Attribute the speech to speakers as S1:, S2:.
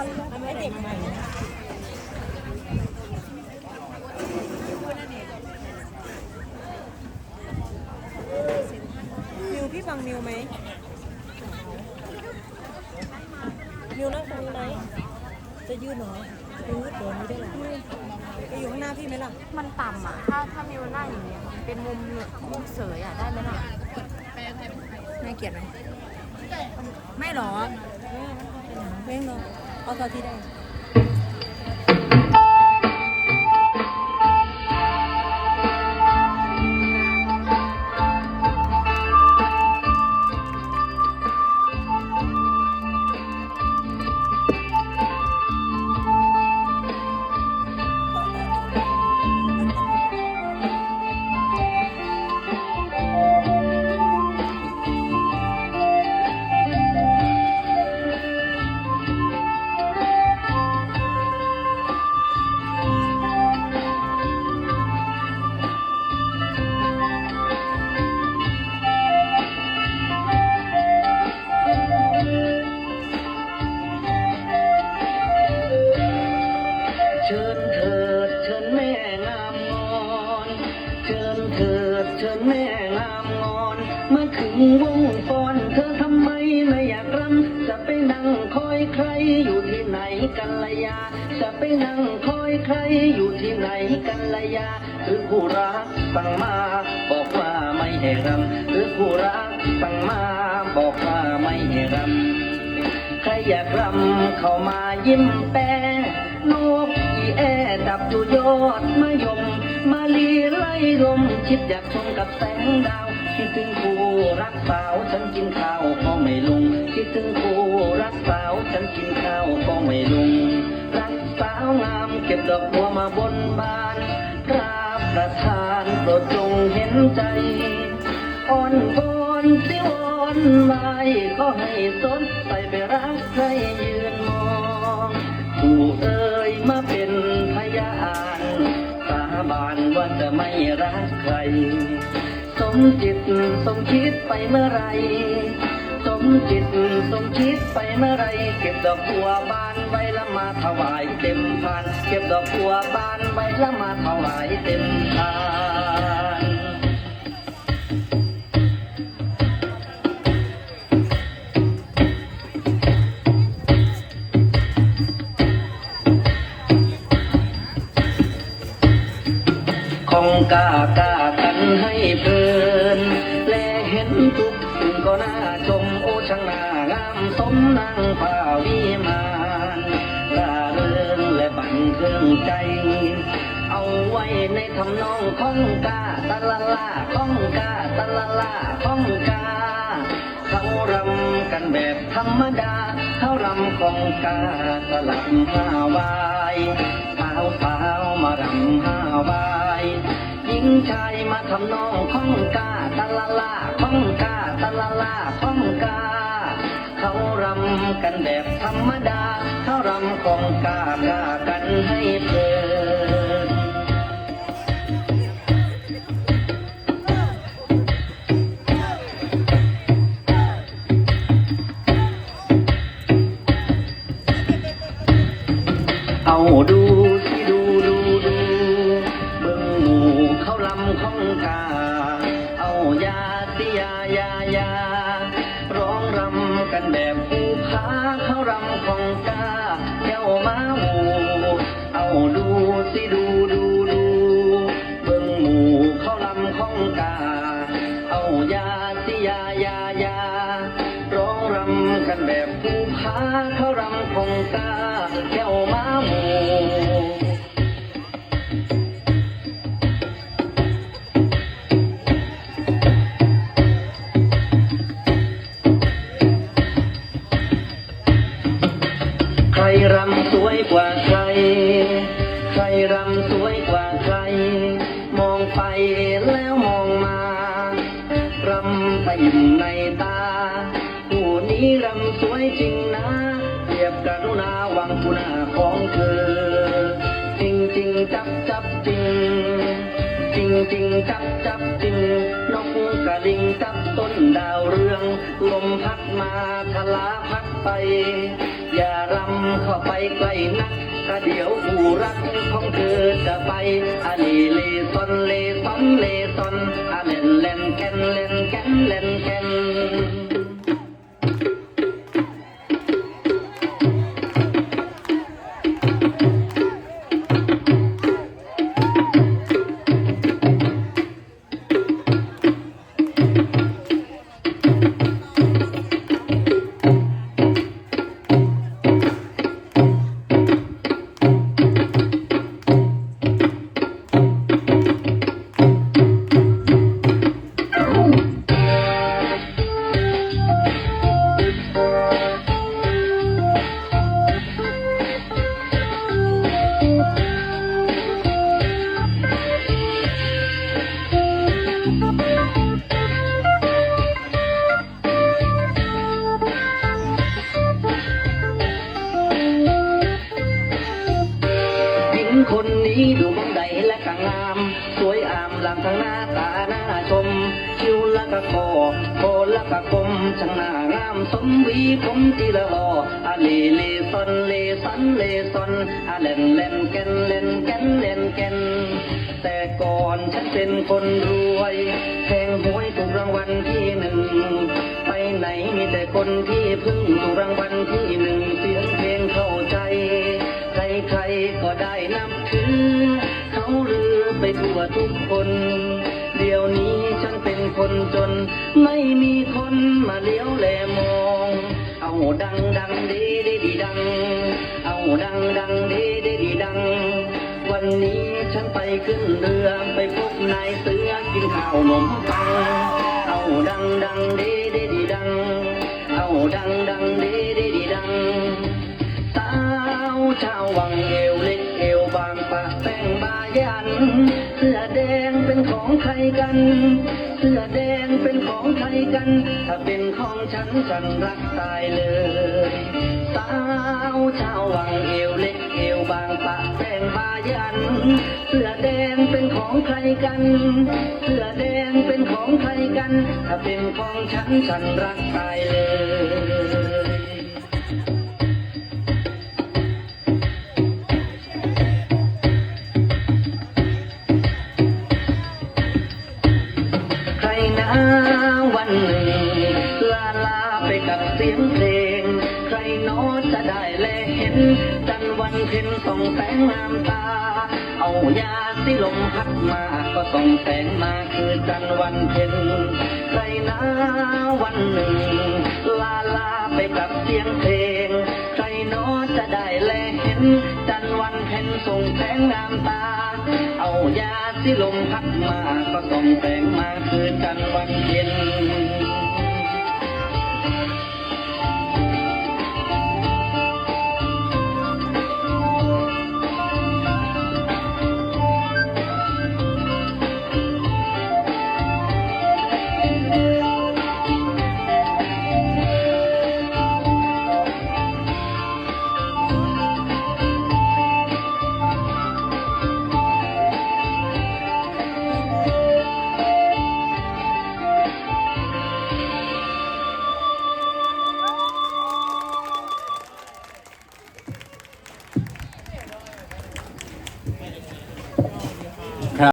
S1: มิวพี่ฟังนิวไหมนิวนั่งตรงนี้ไหมจะยืนหรอยืดตัวนี้ได้หรอไปอยู่ข้างหน้าพี่ไหมล่ะ
S2: มันต่ำอะ ถ้าถ้ามิวนั่งอย่างเงี้ยเป็นมุมเมุมเสยอะได้ไหมล่ะ
S1: น่าเกลียดไหมไม่หรอเม่งเนาะ เอาตอนที่ได้
S3: เชิญแม่งามงอน เมื่อถึงวงฟอน เธอทำไมไม่อยากรำจะไปนั่งคอยใครอยู่ที่ไหนกันละยา จะไปนั่งคอยใครอยู่ที่ไหนกันละยาหรือผู้รักสั่งมาบอกว่าไม่ให้รำหรือผู้รักสั่งมาบอกว่าไม่ให้รำใครอยากรำเข้ามายิ้มแป้นกอีแอดับอยู่ยอดมะยม มาลีไล่ลมชิดอยากชมกับแสงดาว คิดถึงคู่รักสาวฉันกินข้าวก็ไม่ลง คิดถึงคู่รักสาวฉันกินข้าวก็ไม่ลง รักสาวงามเก็บดอกบัวมาบนบานพระประธานโปรดจงเห็นใจ อ่อนวอนสิวอนไม่ก็ให้สนไปไปรักใครยืนมองผู้เอ่ยมาเป็น บานว่าจะไม่รักใคร สมจิตสมคิดไปเมื่อไร สมจิตสมคิดไปเมื่อไร เก็บดอกบัวบานไว้แล้วมาถวายเต็มพาน เก็บดอกบัวบานไว้แล้วมาถวายเต็มพาน กากากันให้เพลิน แลเห็นทุกสิ่งก็น่าชมโอช่างน่างามสมนางฟ้าวิมานร่าเริงและบันเทิงใจ เอาไว้ในทำนองของกาตะละลาของกาตะละลาของกาเขารำกันแบบธรรมดาเขารำของกาสลับห้าวายสาวสาวมารำห้าวาย ชายมาทำนองของกาตะละลาของกาตะละลาของกา เขารำกันแบบธรรมดา เขารำของกากากันให้เพลิำของกา เอายาสิยายายาร้องรำกันแบบผู้พาเขารำของกาแก้วมาหมูเอาดูสิดูดูดูเบิ่งหมูเขาลำของกา เอายาสิยายายาร้องรำกันแบบผู้พาเขารำของกาแก้วมาหู กรุณาวังคุณาของเธอ จริงจริงจับจับจริง จริงจริงจับจับจริง นกกระลิงจับต้นดาวเรือง ลมพัดมาทลาพัดไป อย่ารำเข้าไปใกล้นักกระเดี๋ยวผู้รักของเธอจะไปอะลีเลซอนเลซอนเลซอนอะเล่นเล่นแกนเล่นแกนเล่นแกน และก็งงาม สวยอามหลังทางหน้าตาหน้าชม คิ้วและก็คอโคและก็กลมช่างหน้างามสมวีผมทีละหลออะลเลซอนเลสันเลซอนอะเล่นเล่นแกนเล่นแกนเล่นแกนแต่ก่อนฉันเป็นคนรวยแทงหวยถูกรางวัลที่หนึ่งไปไหนมีแต่คนที่เพึ่งถูกรางวัลที่หนึ่งเสียงเพลงเข้าใจ ใครๆก็ได้นับถือ ลือไปทั่วทุกคน เดี๋ยวนี้ฉันเป็นคนจน ไม่มีคนมาเลี้ยวแลมอง เอาดังดังดีดีดีดัง เอาดังดังดีดีดีดัง วันนี้ฉันไปขึ้นเรือไปพบนายเสือกินข้าวนมปัง เอาดังดังดี ใครกัน เสื้อแดงเป็นของใครกัน ถ้าเป็นของฉันฉันรักตายเลยสาวชาววังเอวเล็กเอวบางปากแต่งบายัน เสื้อแดงเป็นของใครกัน เสื้อแดงเป็นของใครกัน ถ้าเป็นของฉันฉันรักตายเลย จะได้แลเห็น จันทร์วันเพ็ญส่องแสงงามตา เอายาสิลมพัดมาก็ส่องแสงมาคือจันทร์วันเพ็ญใครนะวันหนึ่ง ลาลาไปกับเสียงเพลง ใครน้จะได้แลเห็น จันทร์วันเพ็ญส่องแสงงามตา เอายาสิลมพัดมาก็ส่องแสงมาคือจันทร์วันเย็น